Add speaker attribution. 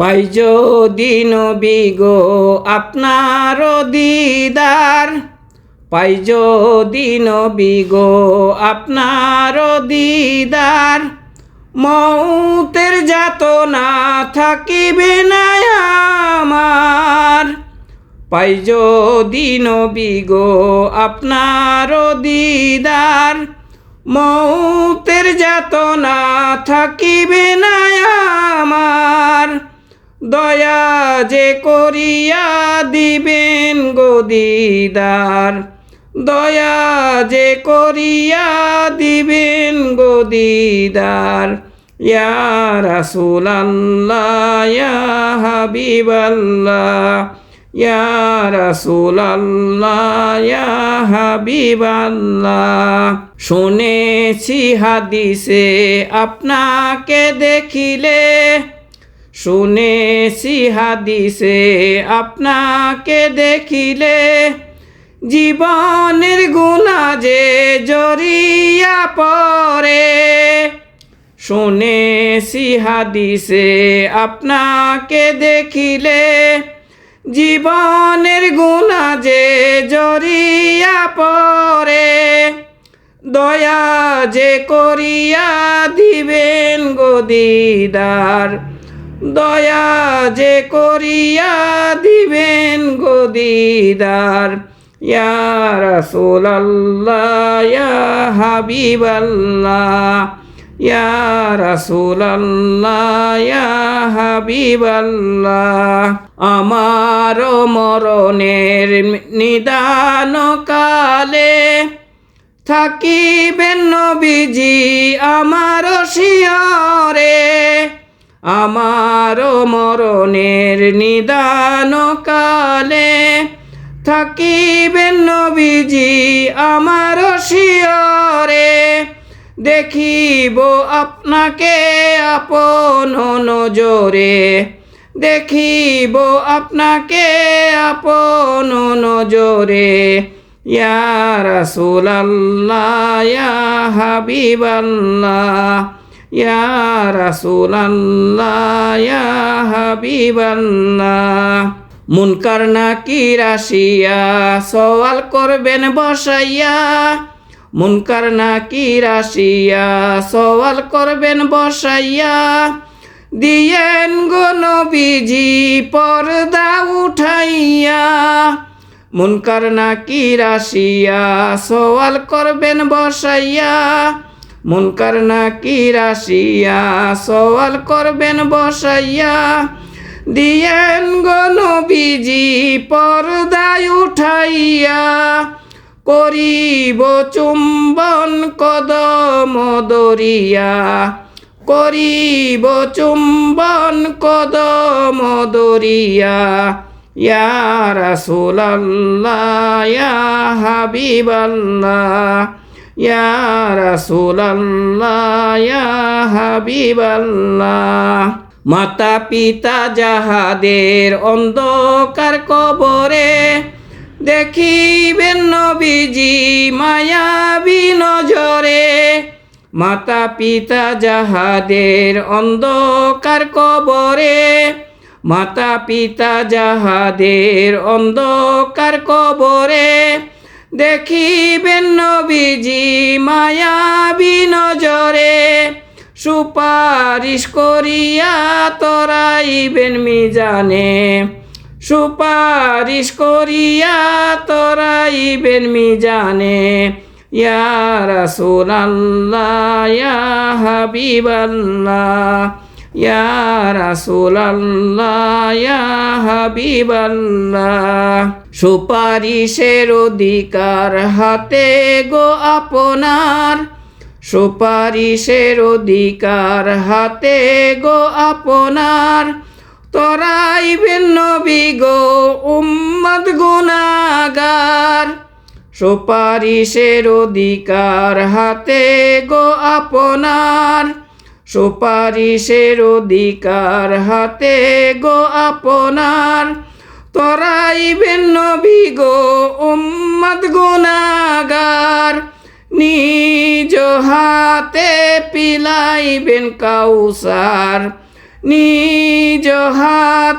Speaker 1: পাই যদি নবী গো আপনার দিদার। পাই যদি নবী গো আপনার দিদার। মৌতের যাত না থাকিবে না আমার। পাই যদি নবী গো আপনার দিদার। মৌতের যাত না থাকিবে না যে করিয়া দিবেন গো দিদার। দয়া যে করিয়া দিবেন গো দিদার। ইয়া ইয়া হাবিবাল্লাহ, ইয়া ইয়া হাবিবাল্লাহ। শুনেছি হাদিসে, আপনাকে দেখিলে শুনেছি হাদিসে আপনাকে দেখিলে জীবনের গুণা যে জড়িয়া পড়ে। শুনেছি হাদিসে আপনাকে দেখিলে জীবনের গুণা যে জড়িয়া পড়ে। দয়া যে করিয়া দিবেন গদিদার দয়া যে করিয়া দিবেন গদিদার ইয়া ইয়া হাবিবাল্লাহ, ইয়া রাসূলাল্লাহ, ইয়া হাবিবাল্লাহ। আমার মরণের নিদান কালে থাকিবেন নবীজি আমার শিয়রে। আমার মরণের নিদান কালে থাকিবেন নবীজি আমার শিয়রে। দেখিব আপনাকে আপন নজরে। দেখিব আপনাকে আপন নজরে। ইয়া রাসূলাল্লাহ, ইয়া হাবিবাল্লাহ। ইয়া রাসূলাল্লাহ, ইয়া হাবিবাল্লাহ। মুনকার নাকির আসিয়া সওয়াল করবেন বসাইয়া। মুনকার নাকির আসিয়া সওয়াল করবেন বসাইয়া। দিয়েন গো নবীজি, পর্দা উঠাইয়া। মুনকার নাকির আসিয়া সওয়াল করবেন বসাইয়া। মুনকার নাকির রাশিয়া, সওয়াল করবেন বসাইয়া। দিয়েন গো নবীজি, পর্দায় উঠাইয়া। করিব চুম্বন কদম দরিয়া। করিব চুম্বন কদম দরিয়া। ইয়া রাসূলাল্লাহ, ইয়া হাবিবাল্লাহ। ইয়া রাসূলাল্লাহ, ইয়া মাতা পিতা যাহাদের অন্ধকার কবরে দেখিবেন নবীজি মায়াবী নজরে। মাতা পিতা যাহাদের অন্ধকার কবরে মাতা পিতা যাহাদের অন্ধকার কবরে দেখিবেন নবীজি মায়াবী নজরে সুপারিশ করিয়া তরাইবেন মিজানে। সুপারিশ করিয়া তরাইবেন মিজানে। ইয়া রাসূলাল্লাহ, ইয়া হাবিবাল্লাহ। সুপারিশের অধিকার হাতে গো আপনার। সুপারিশের অধিকার হাতে গো আপনার। তরাইবেন নবী গো, উম্মত গুনাগার। সুপারিশের অধিকার হাতে গো আপনার। সুপারিশের অধিকার হাতে গো আপনার। তরাইবেন নবী গো উম্মত গুনাগার। নিজ হাতে পিলাইবেন কাউসার। নিজ হাত